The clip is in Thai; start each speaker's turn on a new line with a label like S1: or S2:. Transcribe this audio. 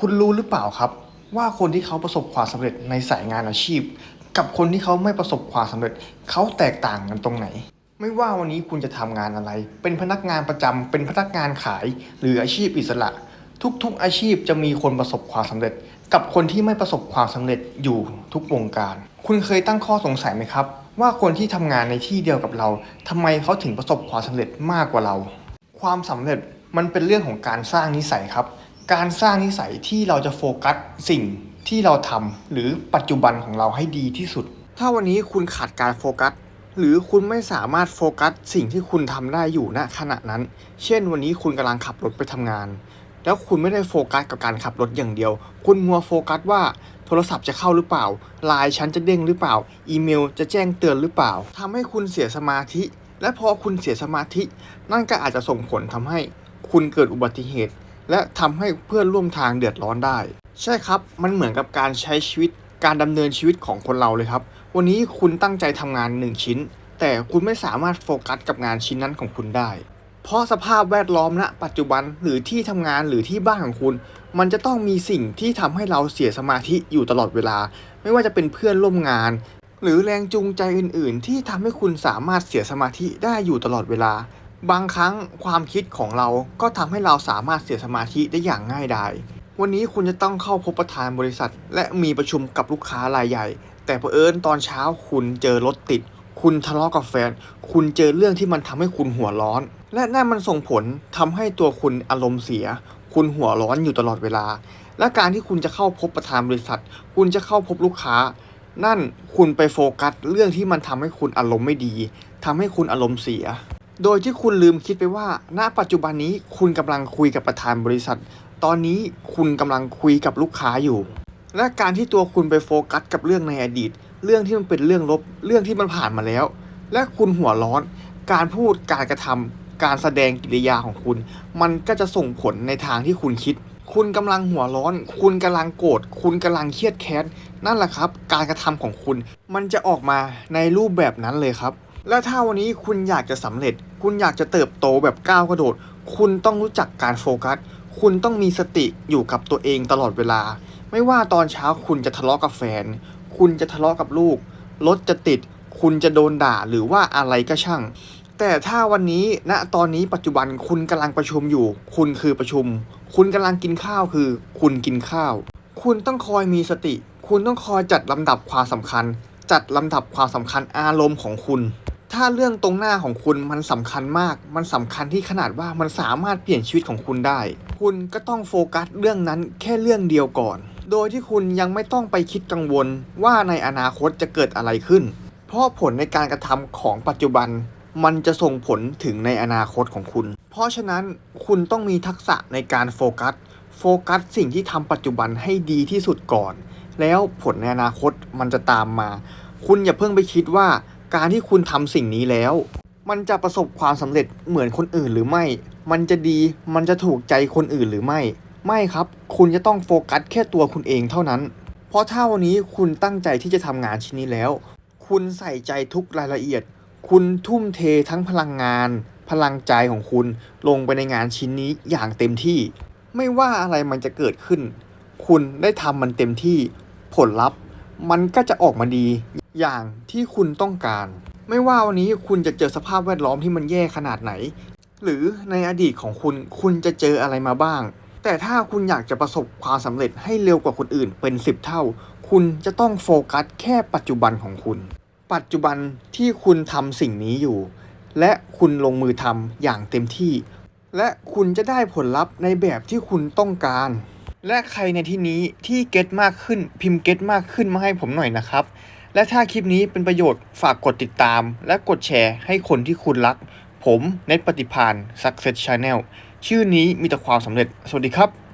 S1: คุณรู้หรือเปล่าครับ ว่าคนที่เขาประสบความสำเร็จในสายงานอาชีพ กับคนที่เขาไม่ประสบความสำเร็จเขาแตกต่างกันตรงไหน ไม่ว่าวันนี้คุณจะทำงานอะไร เป็นพนักงานประจำเป็นพนักงานขาย หรืออาชีพอิสระ ทุกๆอาชีพจะมีคนประสบความสำเร็จ กับคนที่ไม่ประสบความสำเร็จอยู่ทุกวงการ คุณเคยตั้งข้อสงสัยไหมครับ ว่าคนที่ทำงานในที่เดียวกับเราทำไมเขาถึงประสบความสำเร็จมากกว่าเรา ความสำเร็จมันเป็นเรื่องของการสร้างนิสัยครับ การสร้างนิสัยที่เราจะโฟกัสสิ่งที่เราทำหรือปัจจุบันของเราให้ดีที่สุด ถ้าวันนี้คุณขาดการโฟกัส หรือคุณไม่สามารถโฟกัสสิ่งที่คุณทำได้อยู่ณขณะนั้น เช่น วันนี้คุณกำลังขับรถไปทำงาน แล้วคุณไม่ได้โฟกัสกับการขับรถอย่างเดียว คุณมัวโฟกัสว่าโทรศัพท์จะเข้าหรือเปล่าไลน์ฉันจะเด้งหรือเปล่า อีเมลจะแจ้งเตือนหรือเปล่าทำให้คุณเสียสมาธิ และพอคุณเสียสมาธิ นั่นก็อาจจะส่งผลทำให้ คุณเกิดอุบัติเหตุ และทำให้เพื่อนร่วมทางเดือดร้อนได้ ใช่ครับ มันเหมือนกับการใช้ชีวิตการดำเนินชีวิตของคนเราเลยครับ วันนี้คุณตั้งใจทำงานหนึ่งชิ้น แต่คุณไม่สามารถโฟกัสกับงานชิ้นนั้นของคุณได้ เพราะสภาพแวดล้อมณปัจจุบันหรือที่ทำงานหรือที่บ้านของคุณ มันจะต้องมีสิ่งที่ทำให้เราเสียสมาธิอยู่ตลอดเวลา ไม่ว่าจะเป็นเพื่อนร่วมงาน หรือแรงจูงใจอื่น ๆ ที่ทำให้คุณสามารถเสียสมาธิได้อยู่ตลอดเวลา บางครั้งความคิดของเราก็ทำให้เราสามารถเสียสมาธิได้อย่างง่ายดาย วันนี้คุณจะต้องเข้าพบประธานบริษัท และมีประชุมกับลูกค้ารายใหญ่ แต่เผอิญตอนเช้าคุณเจอรถติด คุณทะเลาะกับแฟน คุณเจอเรื่องที่มันทำให้คุณหัวร้อน และนั่นมันส่งผลทำให้ตัวคุณอารมณ์เสีย คุณหัวร้อนอยู่ตลอดเวลา และการที่คุณจะเข้าพบประธานบริษัท คุณจะเข้าพบลูกค้า นั่นคุณไปโฟกัสเรื่องที่มันทำให้คุณอารมณ์ไม่ดีทำให้คุณอารมณ์เสีย โดยที่คุณลืมคิดไปว่า ณ ปัจจุบันนี้คุณกำลังคุยกับประธานบริษัท ตอนนี้คุณกำลังคุยกับลูกค้าอยู่ และการที่ตัวคุณไปโฟกัสกับเรื่องในอดีต เรื่องที่มันเป็นเรื่องลบ เรื่องที่มันผ่านมาแล้ว และคุณหัวร้อน การพูด การกระทำ การแสดงกิริยาของคุณ มันก็จะส่งผลในทางที่คุณคิด คุณกำลังหัวร้อน คุณกำลังโกรธ คุณกำลังเครียดแค้น นั่นแหละครับ การกระทำของคุณ มันจะออกมาในรูปแบบนั้นเลยครับ และถ้าวันนี้คุณอยากจะสำเร็จ คุณอยากจะเติบโตแบบก้าวกระโดด คุณต้องรู้จักการโฟกัส คุณต้องมีสติอยู่กับตัวเองตลอดเวลา ไม่ว่าตอนเช้าคุณจะทะเลาะกับแฟน คุณจะทะเลาะกับลูก รถจะติด คุณจะโดนด่าหรือว่าอะไรก็ช่าง แต่ถ้าวันนี้ณตอนนี้ปัจจุบันคุณกำลังประชุมอยู่ คุณคือประชุม คุณกำลังกินข้าวคือ คุณกินข้าว คุณต้องคอยมีสติ คุณต้องคอยจัดลำดับความสำคัญ จัดลำดับความสำคัญอารมณ์ของคุณ ถ้าเรื่องตรงหน้าของคุณมันสำคัญมาก มันสำคัญที่ขนาดว่ามันสามารถเปลี่ยนชีวิตของคุณได้ คุณก็ต้องโฟกัสเรื่องนั้นแค่เรื่องเดียวก่อน โดยที่คุณยังไม่ต้องไปคิดกังวลว่าในอนาคตจะเกิดอะไรขึ้น เพราะผลในการกระทำของปัจจุบัน มันจะส่งผลถึงในอนาคตของคุณ เพราะฉะนั้นคุณต้องมีทักษะในการโฟกัส โฟกัสสิ่งที่ทำปัจจุบันให้ดีที่สุดก่อน แล้วผลในอนาคตมันจะตามมา คุณอย่าเพิ่งไปคิดว่า การที่คุณทำสิ่งนี้แล้ว มันจะประสบความสำเร็จเหมือนคนอื่นหรือไม่ มันจะดี มันจะถูกใจคนอื่นหรือไม่ ไม่ครับ คุณจะต้องโฟกัสแค่ตัวคุณเองเท่านั้น เพราะถ้าวันนี้คุณตั้งใจที่จะทำงานชิ้นนี้แล้ว คุณใส่ใจทุกรายละเอียด คุณทุ่มเททั้งพลังงาน พลังใจของคุณลงไปในงานชิ้นนี้อย่างเต็มที่ ไม่ว่าอะไรมันจะเกิดขึ้น คุณได้ทำมันเต็มที่ ผลลัพธ์ มันก็จะออกมาดีอย่างที่คุณต้องการ ไม่ว่าวันนี้คุณจะเจอสภาพแวดล้อมที่มันแย่ขนาดไหน หรือในอดีตของคุณคุณจะเจออะไรมาบ้าง แต่ถ้าคุณอยากจะประสบความสำเร็จให้เร็วกว่าคนอื่นเป็น 10 เท่า คุณจะต้องโฟกัสแค่ปัจจุบันของคุณ ปัจจุบันที่คุณทำสิ่งนี้อยู่ และคุณลงมือทำอย่างเต็มที่ และคุณจะได้ผลลัพธ์ในแบบที่คุณต้องการ และใครในที่นี้ที่เก็ตมากขึ้นพิมพ์เก็ตมากขึ้นมาให้ผมหน่อยนะครับ และถ้าคลิปนี้เป็นประโยชน์ฝากกดติดตาม และกดแชร์ให้คนที่คุณรัก ผมเน็ตปฏิพาน Success Channel ชื่อนี้มีแต่ความสำเร็จ สวัสดีครับ